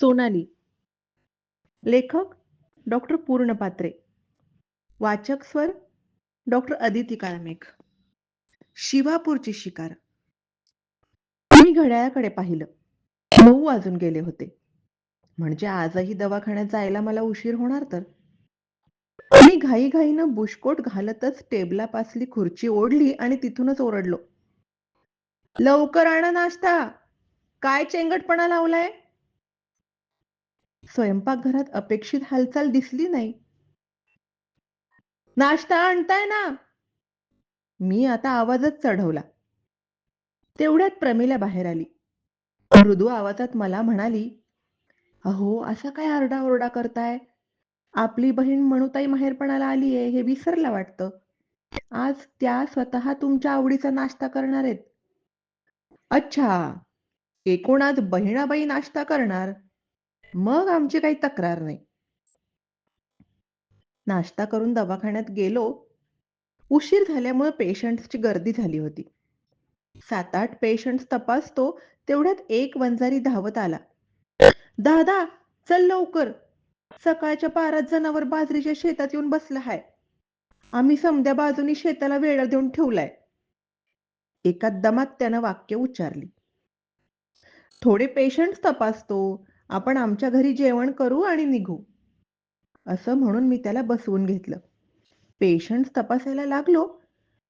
सोनाली. लेखक डॉक्टर पूर्ण पात्रे वाचक स्वर डॉक्टर अदिती काळमेघ. शिवापूरची शिकार. मी घड्याळाकडे पाहिलं. नऊ वाजून गेले होते. म्हणजे आजही दवाखान्यात जायला मला उशीर होणार तर? मी घाईघाईनं बुशकोट घालतच टेबलापासली खुर्ची ओढली आणि तिथूनच ओरडलो. लवकर आणा नाश्ता. काय चेंगटपणा लावलाय? स्वयंपाकघरात अपेक्षित हालचाल दिसली नाही. नाश्ता आणताय ना? मी आता आवाजच चढवला. तेवढ्यात प्रमिला बाहेर आली. मृदू आवाजात मला म्हणाली अहो असा काय आरडाओरडा करताय? आपली बहीण मणुताई माहेरपणाला आलीये हे विसरला वाटतं. आज त्या स्वतः तुमच्या आवडीचा नाश्ता करणार आहेत. अच्छा एकूण आज बहिणाबाई नाश्ता करणार? मग आमची काही तक्रार नाही. नाश्ता करून दवाखान्यात गेलो. उशीर झाल्यामुळे पेशंटची गर्दी झाली होती. सात आठ पेशंट तपासतो तेवढ्यात एक वंजारी धावत आला. दादा चल लवकर. सकाळच्या पारात जनावर बाजरीच्या शेतात येऊन बसला हाय. आम्ही समद्या बाजूनी शेताला वेळ देऊन ठेवलाय. एका दमात त्यानं वाक्य उच्चारली. थोडे पेशंट तपासतो. आपण आमच्या घरी जेवण करू आणि निघू. असं म्हणून मी त्याला बसवून घेतलं. पेशंट तपासायला लागलो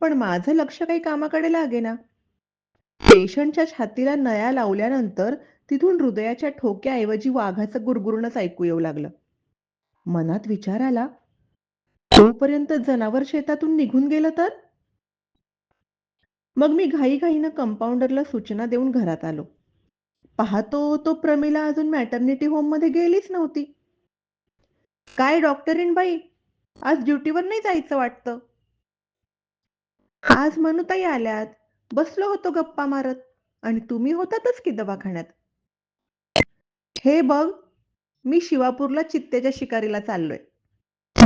पण माझं लक्ष काही कामाकडे लागेना. पेशंटच्या छातीला नया लावल्यानंतर तिथून हृदयाच्या ठोक्याऐवजी वाघाचं गुरगुरणच ऐकू येऊ लागलं. मनात विचार आला तोपर्यंत जनावर शेतातून निघून गेलं तर? मग मी घाईघाईनं कंपाऊंडरला सूचना देऊन घरात आलो. पाहतो तो प्रमिला अजून मॅटर्निटी होममध्ये गेलीच नव्हती. काय डॉक्टरीन बाई? आज ड्युटीवर नाही जायचं वाटतं. आज मनुताई आल्यात. बसलो होतो गप्पा मारत. आणि तुम्ही होतातच की दवाखान्यात. हे बघ मी शिवापूरला चित्तेच्या शिकारीला चाललोय.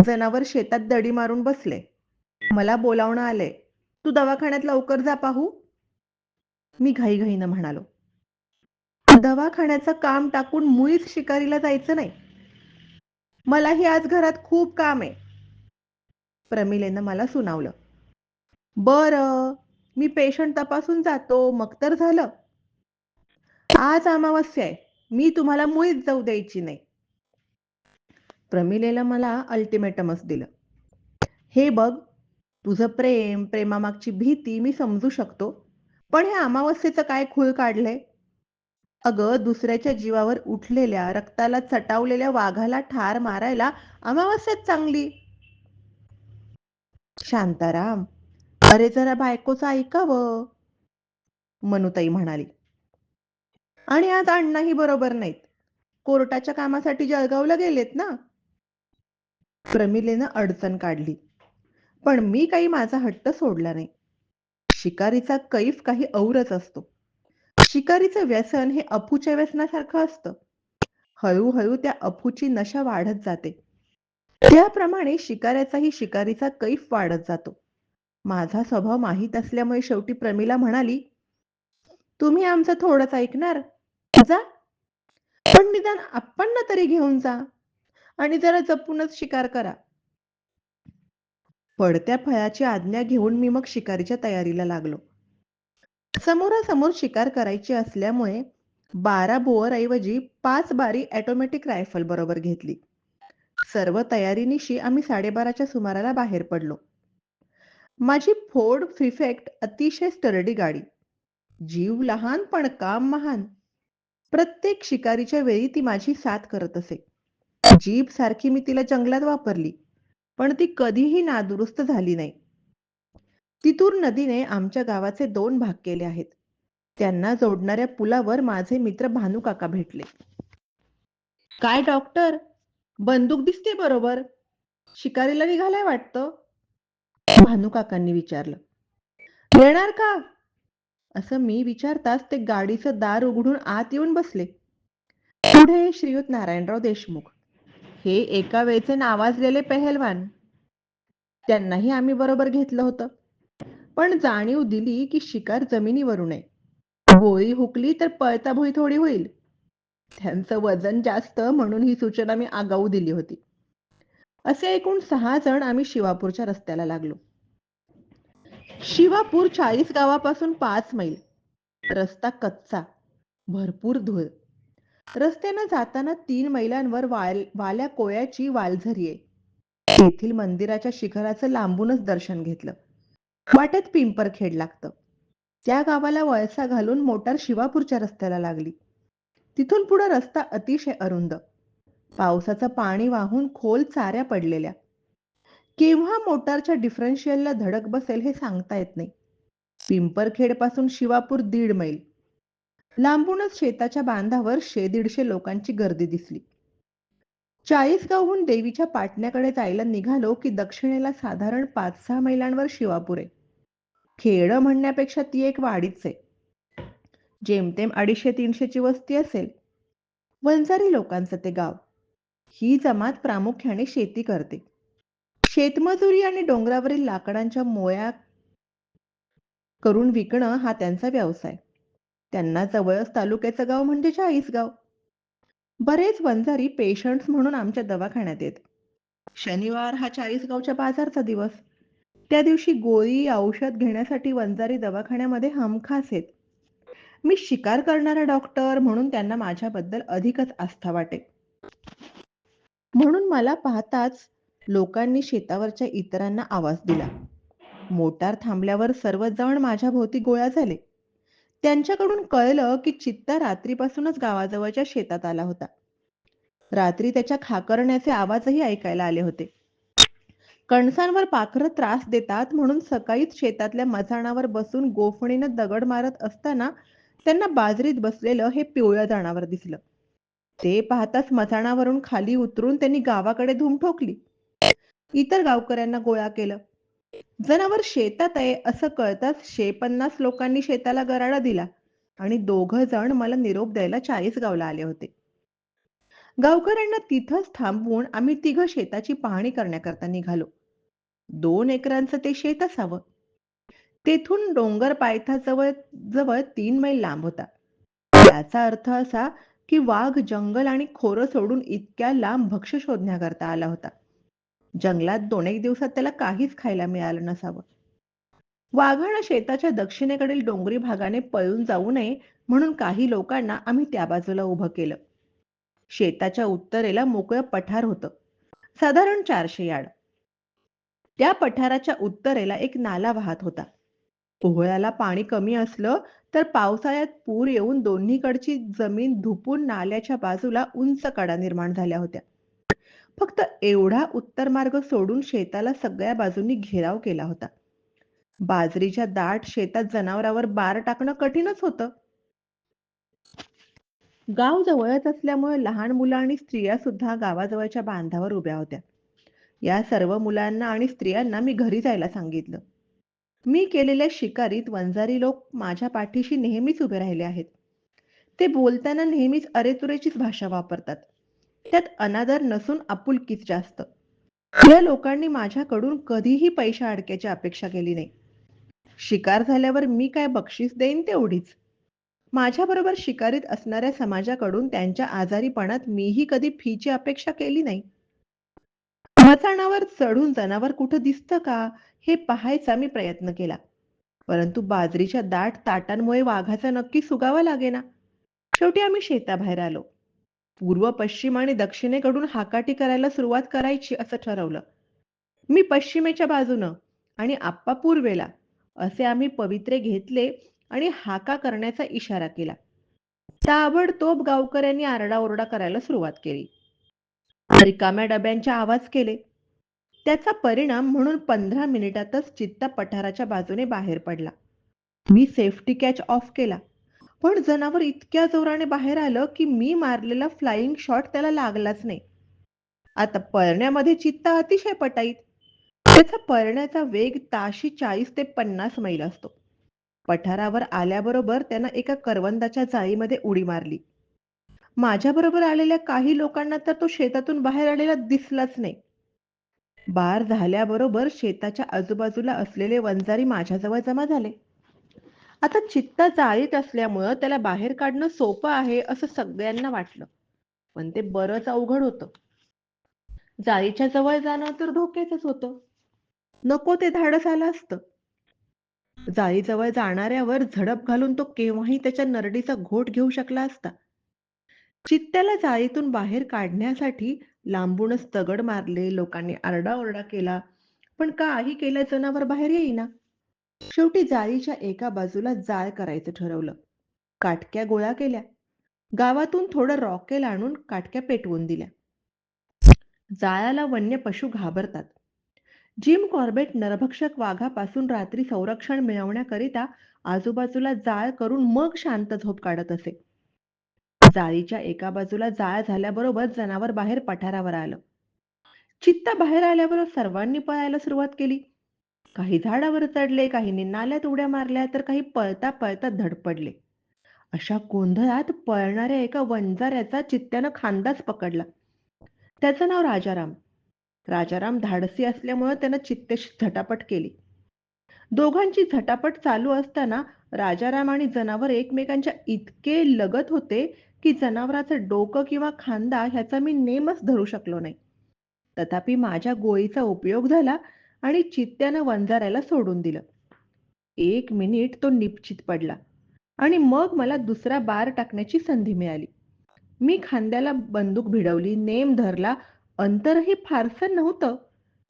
जनावर शेतात दडी मारून बसले. मला बोलावणं आलंय. तू दवाखान्यात लवकर जा पाहू. मी घाईघाईनं म्हणालो. दवाखान्याचं काम टाकून मुळीच शिकारीला जायचं नाही. मलाही आज घरात खूप काम आहे. प्रमिलेनं मला सुनावलं. बर मी पेशंट तपासून जातो मग तर झालं. आज अमावस्या आहे मी तुम्हाला मुळीच जाऊ द्यायची नाही. प्रमिलेला मला अल्टिमेटमच दिलं. हे बघ तुझं प्रेम प्रेमामागची भीती मी समजू शकतो पण हे अमावस्येचं काय खूळ काढलंय? अगं दुसऱ्याच्या जीवावर उठलेल्या रक्ताला चटावलेल्या वाघाला ठार मारायला अमावस्याच चांगली. शांताराम अरे जरा बायकोचं ऐकावं. मनुताई म्हणाली. आणि आज अण्णाही बरोबर नाहीत. कोर्टाच्या कामासाठी जळगावला गेलेत ना? प्रमिलेनं अडचण काढली. पण मी काही माझा हट्ट सोडला नाही. शिकारीचा कैफ काही औरच असतो. शिकारीचं व्यसन हे अफूच्या व्यसनासारखं असतं. हळूहळू त्या अफूची नशा वाढत जाते. त्याप्रमाणे शिकाऱ्याचाही शिकारीचा कैफ वाढत जातो. माझा स्वभाव माहीत असल्यामुळे शेवटी प्रमिला म्हणाली तुम्ही आमचं थोडंच ऐकणार? जा. पण निदान आपण तरी घेऊन जा. आणि जरा जपूनच शिकार करा. पडत्या फळाची आज्ञा घेऊन मी मग शिकारीच्या तयारीला लागलो. समोरासमोर शिकार करायची असल्यामुळे बारा बोअर ऐवजी पाच बारी ऑटोमॅटिक रायफल बरोबर घेतली. सर्व तयारीनिशी आम्ही साडेबाराच्या सुमाराला बाहेर पडलो. माझी फोर्ड फिफेक्ट अतिशय स्टर्डी गाडी. जीव लहान पण काम महान. प्रत्येक शिकारीच्या वेळी ती माझी साथ करत असे. जीप सारखी मी तिला जंगलात वापरली पण ती कधीही नादुरुस्त झाली नाही. तितूर नदीने आमच्या गावाचे दोन भाग केले आहेत. त्यांना जोडणाऱ्या पुलावर माझे मित्र भानुकाका भेटले. काय डॉक्टर? बंदूक दिसते बरोबर. शिकारीला निघालाय वाटतं. भानुकाकांनी विचारलं. येणार का? असं मी विचारताच ते गाडीचं दार उघडून आत येऊन बसले. पुढे श्रीयुत नारायणराव देशमुख. हे एका वेळचे नावाजलेले पेहलवान. त्यांनाही आम्ही बरोबर घेतलं होतं. पण जाणीव दिली की शिकार जमिनीवरून आहे. गोळी हुकली तर पळता भुई थोडी होईल. त्यांचं वजन जास्त म्हणून ही सूचना मी आगाऊ दिली होती. असे एकूण सहा जण आम्ही शिवापूरच्या रस्त्याला लागलो. शिवापूर चाळीस गावापासून पाच मैल. रस्ता कच्चा भरपूर धूळ. रस्त्यानं जाताना तीन मैलांवर वाल वाल्या कोळ्याची वालझरी आहे. तेथील मंदिराच्या शिखराचं लांबूनच दर्शन घेतलं. वाटत पिंपरखेड लागतं. त्या गावाला वळसा घालून मोटार शिवापूरच्या रस्त्याला लागली. तिथून पुढे रस्ता अतिशय अरुंद. पावसाचं पाणी वाहून खोल चाऱ्या पडलेल्या. केव्हा मोटारच्या डिफरन्शियलला धडक बसेल हे सांगता येत नाही. पिंपरखेडपासून शिवापूर दीड मैल. लांबूनच शेताच्या बांधावर शे दीडशे लोकांची गर्दी दिसली. चाळीसगावहून देवीच्या पाटण्याकडे जायला निघालो की दक्षिणेला साधारण पाच सहा मैलांवर शिवापूर. आहे खेड म्हणण्यापेक्षा ती एक वाडीच आहे. जेमतेम अडीचशे तीनशेची वस्ती असेल. वंजारी लोकांचं ते गाव. ही जमात प्रामुख्याने शेती करते. शेतमजुरी आणि डोंगरावरील लाकडांच्या मोया करून विकणं हा त्यांचा व्यवसाय. त्यांना जवळच तालुक्याचं गाव म्हणजे चाळीसगाव. बरेच वंजारी पेशंट्स म्हणून आमच्या दवाखान्यात येत. शनिवार हा चाळीसगावच्या बाजारचा दिवस. त्या दिवशी गोळी औषध घेण्यासाठी वंजारी दवाखान्यामध्ये हमखास येत. मी शिकार करणारा डॉक्टर म्हणून त्यांना माझ्याबद्दल अधिकच आस्था वाटे. म्हणून मला पाहताच लोकांनी शेतावरच्या इतरांना आवाज दिला. मोटार थांबल्यावर सर्वजण माझ्या भोवती गोळा झाले. त्यांच्याकडून कळलं की चित्ता रात्रीपासूनच गावाजवळच्या शेतात आला होता. रात्री त्याच्या खाकरण्याचे आवाजही ऐकायला आले होते. कणसांवर पाखरं त्रास देतात म्हणून सकाळीच शेतातल्या मचाणावर बसून गोफणीनं दगड मारत असताना त्यांना बाजरीत बसलेलं हे पिवळं जाणावर दिसलं. ते पाहताच मचाणावरून खाली उतरून त्यांनी गावाकडे धूम ठोकली. इतर गावकऱ्यांना गोळा केलं. जनावर शेतात आहे असं कळताच शे पन्नास लोकांनी शेताला गराडा दिला आणि दोघ जण मला निरोप द्यायला चाळीस गावला आले होते. गावकऱ्यांना तिथंच थांबवून आम्ही तिघ शेताची पाहणी करण्याकरता निघालो. दोन एकरांचं ते शेत असावं. तेथून डोंगर पायथाजवळ जवळ तीन मैल लांब होता. याचा अर्थ असा की वाघ जंगल आणि खोरं सोडून इतक्या लांब भक्ष शोधण्याकरता आला होता. जंगलात दोन एक दिवसात त्याला काहीच खायला मिळालं नसावं. वाघानं शेताच्या दक्षिणेकडील डोंगरी भागाने पळून जाऊ नये म्हणून काही लोकांना आम्ही त्या बाजूला उभं केलं. शेताच्या उत्तरेला मोकळं पठार होतं. साधारण चारशे यार्ड. त्या पठाराच्या उत्तरेला एक नाला वाहत होता. पोहळ्याला पाणी कमी असलं तर पावसाळ्यात पूर येऊन दोन्हीकडची जमीन धुपून नाल्याच्या बाजूला उंच कडा निर्माण झाल्या होत्या. फक्त एवढा उत्तर मार्ग सोडून शेताला सगळ्या बाजूंनी घेराव केला होता. बाजरीच्या दाट शेतात जनावरावर बार टाकणं कठीणच होतं. गाव जवळच असल्यामुळे लहान मुलं आणि स्त्रिया सुद्धा गावाजवळच्या बांधावर उभ्या होत्या. या सर्व मुलांना आणि स्त्रियांना मी घरी जायला सांगितलं. मी केलेल्या शिकारीत वंजारी लोक माझ्या पाठीशी नेहमीच उभे राहिले आहेत. ते बोलताना नेहमीच अरेतुरेचीच भाषा वापरतात. त्यात अनादर नसून आपुलकीच जास्त. या लोकांनी माझ्याकडून कधीही पैशा अडक्याची अपेक्षा केली नाही. शिकार झाल्यावर मी काय बक्षीस देईन तेवढीच. माझ्याबरोबर शिकारीत असणाऱ्या समाजाकडून त्यांच्या आजारीपणात मीही कधी फीची अपेक्षा केली नाही. मचाणावर चढून जनावर कुठं दिसतं का हे पाहायचा मी प्रयत्न केला. परंतु बाजरीच्या दाट ताटांमुळे वाघाचा नक्की सुगावा लागेना. शेवटी आम्ही शेताबाहेर आलो. पूर्व पश्चिम आणि दक्षिणेकडून हाकाटी करायला सुरुवात करायची असं ठरवलं. मी पश्चिमेच्या बाजूनं आणि आप्पा पूर्वेला असे आम्ही पवित्रे घेतले आणि हाका करण्याचा इशारा केला. ताबडतोब गावकऱ्यांनी आरडाओरडा करायला सुरुवात केली. रिकाम्या डब्यांचे आवाज केले. त्याचा परिणाम म्हणून पंधरा मिनिटातच चित्ता पठाराच्या बाजूने बाहेर पडला. मी सेफ्टी कॅच ऑफ केला. पण जनावर इतक्या जोराने बाहेर आलं की मी मारलेला फ्लाइंग शॉट त्याला लागलाच नाही. आता पळण्यामध्ये चित्ता अतिशय पटाईत. त्याचा पळण्याचा वेग ताशी चाळीस ते पन्नास मैल असतो. पठारावर आल्याबरोबर त्यानं एका करवंदाच्या जाळीमध्ये उडी मारली. माझ्याबरोबर आलेल्या काही लोकांना तर तो शेतातून बाहेर आलेला दिसलाच नाही. बार झाल्याबरोबर शेताच्या आजूबाजूला असलेले वंजारी माझ्याजवळ जमा झाले. आता चित्ता जाळीत असल्यामुळं त्याला बाहेर काढणं सोपं आहे असं सगळ्यांना वाटलं. पण ते बरंच अवघड होतं. जाळीच्या जवळ जाणं तर धोक्याचंच होतं. नको ते धाडस आलं असतं जाळीजवळ जाणाऱ्यावर झडप घालून तो केव्हाही त्याच्या नरडीचा घोट घेऊ शकला असता. चित्त्याला जाळीतून बाहेर काढण्यासाठी लांबूनच दगड मारले लोकांनी आरडाओरडा केला. पण काही केलं जनावर बाहेर येईना. शेवटी जाळीच्या एका बाजूला जाळ करायचं ठरवलं. काटक्या गोळा केल्या. गावातून थोडं रॉकेल आणून काटक्या पेटवून दिल्या. जाळ्याला वन्य पशु घाबरतात. जिम कॉर्बेट नरभक्षक वाघापासून रात्री संरक्षण मिळवण्याकरिता आजूबाजूला जाळ करून मग शांत झोप काढत असे. जाळीच्या एका बाजूला जाळ झाल्याबरोबर जनावर बाहेर पठारावर आलं. चित्ता बाहेर आल्यावर सर्वांनी पळायला सुरुवात केली. काही झाडावर चढले काहींनी नाल्यात उड्या मारल्या तर काही पळता पळता धडपडले अशा गोंधळात पळणाऱ्या एका वंजाऱ्याचा चित्त्यानं खांदाच पकडला. त्याचं नाव राजाराम. राजाराम धाडसी असल्यामुळे त्यानं चित्त्याशी झटापट केली. दोघांची झटापट चालू असताना राजाराम आणि जनावर एकमेकांच्या इतके लगत होते की जनावराचं डोकं किंवा खांदा ह्याचा मी नेमच धरू शकलो नाही. तथापि माझ्या गोळीचा उपयोग झाला आणि चित्त्यानं वंजाऱ्याला सोडून दिलं. एक मिनिट तो निश्चित पडला आणि मग मला दुसरा बार टाकण्याची संधी मिळाली. मी खांद्याला बंदूक भिडवली नेम धरला अंतरही फारसं नव्हतं.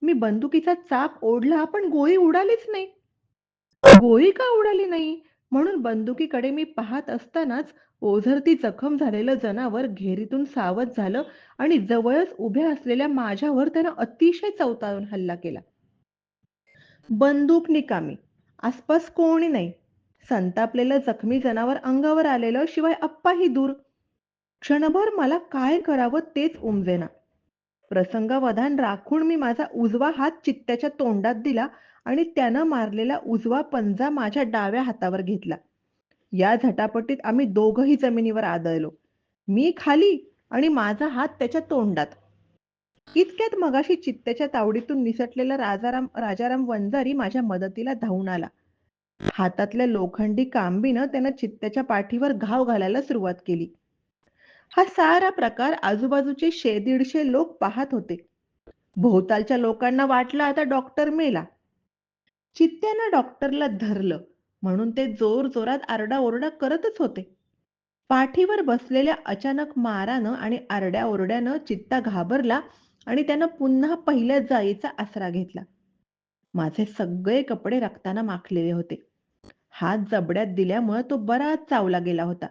मी बंदुकीचा चाप ओढला पण गोळी उडालीच नाही. गोळी का उडाली नाही? म्हणून बंदुकीकडे मी पाहत असतानाच ओझरती जखम झालेलं जनावर घेरीतून सावध झालं आणि जवळच उभ्या असलेल्या माझ्यावर त्यानं अतिशय चवताळून हल्ला केला. बंदूक निकामी. आसपास कोणी नाही. संतापलेलं जखमी जनावर अंगावर आलेलं शिवाय अप्पाही दूर. क्षणभर मला काय करावं तेच उमजेना. प्रसंगावधान राखून मी माझा उजवा हात चित्त्याच्या तोंडात दिला आणि त्यानं मारलेला उजवा पंजा माझ्या डाव्या हातावर घेतला. या झटापटीत आम्ही दोघही जमिनीवर आदळलो. मी खाली आणि माझा हात त्याच्या तोंडात. इतक्यात मगाशी चित्त्याच्या तावडीतून निसटलेला राजाराम राजाराम वंजारी माझ्या मदतीला धावून आला. हातातल्या लोखंडी कांबीनं त्यानं चित्त्याच्या पाठीवर घाव घालायला सुरुवात केली. हा सारा प्रकार आजूबाजूचे शे दीडशे लोक पाहत होते. भोवतालच्या लोकांना वाटलं आता डॉक्टर मेला. चित्त्यानं डॉक्टरला धरलं म्हणून ते जोर जोरात आरडाओरडा करतच होते. पाठीवर बसलेल्या अचानक मारानं आणि आरड्या ओरड्यानं चित्ता घाबरला आणि त्यानं पुन्हा पहिल्या जाईचा आसरा घेतला. माझे सगळे कपडे रक्तानं माखलेले होते. हात जबड्यात दिल्यामुळे तो बराच चावला गेला होता.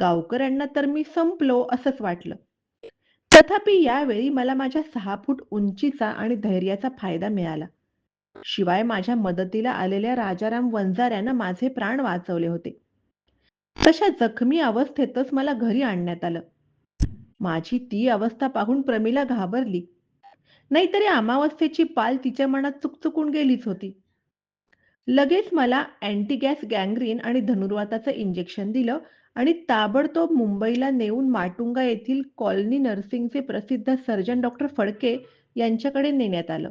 गावकऱ्यांना तर मी संपलो असंच वाटलं. तथापि यावेळी मला माझ्या सहा फूट उंचीचा आणि धैर्याचा फायदा मिळाला. शिवाय माझ्या मदतीला आलेल्या राजाराम वंजाऱ्यानं माझे प्राण वाचवले होते. तशा जखमी अवस्थेतच मला घरी आणण्यात आलं. माझी ती अवस्था पाहून प्रमिला घाबरली. नाहीतरी अमावस्थेची पाल तिच्या मनात चुकचुकून गेलीच होती. लगेच मला अँटी गॅस गँग्रीन आणि धनुर्वाताचं इंजेक्शन दिलं आणि ताबडतोब मुंबईला नेऊन माटुंगा येथील कॉलनी नर्सिंगचे प्रसिद्ध सर्जन डॉक्टर फडके यांच्याकडे नेण्यात आलं.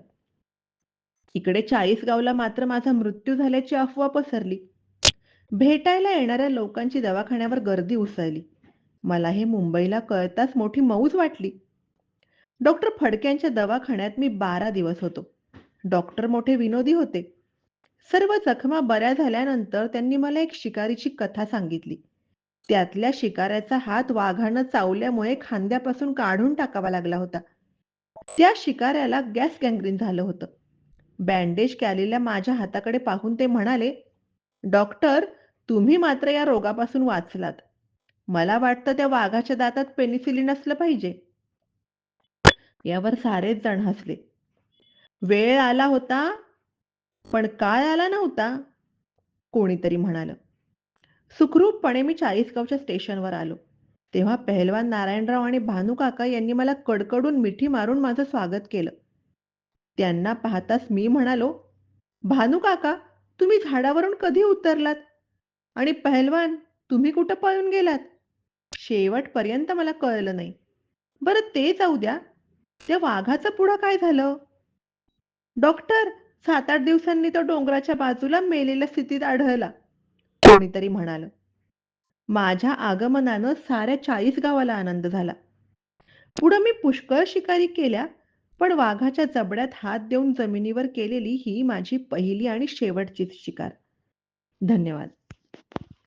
इकडे चाळीसगावला मात्र माझा मृत्यू झाल्याची अफवा पसरली. भेटायला येणाऱ्या लोकांची दवाखान्यावर गर्दी उसळली. मला हे मुंबईला कळताच मोठी मौज वाटली. डॉक्टर फडक्यांच्या दवाखान्यात मी बारा दिवस होतो. डॉक्टर मोठे विनोदी होते. सर्व जखमा बऱ्या झाल्यानंतर त्यांनी मला एक शिकारीची कथा सांगितली. त्यातल्या शिकाऱ्याचा हात वाघानं चावल्यामुळे खांद्यापासून काढून टाकावा लागला होता. त्या शिकाऱ्याला गॅस गँग्रीन झालं होतं. बँडेज केलेल्या माझ्या हाताकडे पाहून ते म्हणाले डॉक्टर तुम्ही मात्र या रोगापासून वाचलात. मला वाटतं त्या वाघाच्या दातात पेनिसिलिन असलं पाहिजे. यावर सारेच जण हसले. वेळ आला होता पण काळ आला नव्हता कोणीतरी म्हणाल. सुखरूपपणे मी चाळीसगावच्या स्टेशनवर आलो. तेव्हा पहलवान नारायणराव आणि भानू काका यांनी मला कडकडून मिठी मारून माझं स्वागत केलं. त्यांना पाहताच मी म्हणालो भानू काका तुम्ही झाडावरून कधी उतरलात? आणि पहलवान तुम्ही कुठं पळून गेलात? शेवटपर्यंत मला कळलं नाही बरं ते जाऊ द्या त्या वाघाचं पुढं काय झालं डॉक्टर सात आठ दिवसांनी तो डोंगराच्या बाजूला मेलेल्या स्थितीत आढळला कोणीतरी म्हणालं. माझ्या आगमनानं साऱ्या चाळीस गावाला आनंद झाला. पुढं मी पुष्कळ शिकारी केल्या, पण वाघाच्या जबड्यात हात देऊन जमिनीवर केलेली ही माझी पहिली आणि शेवटचीच शिकार. धन्यवाद.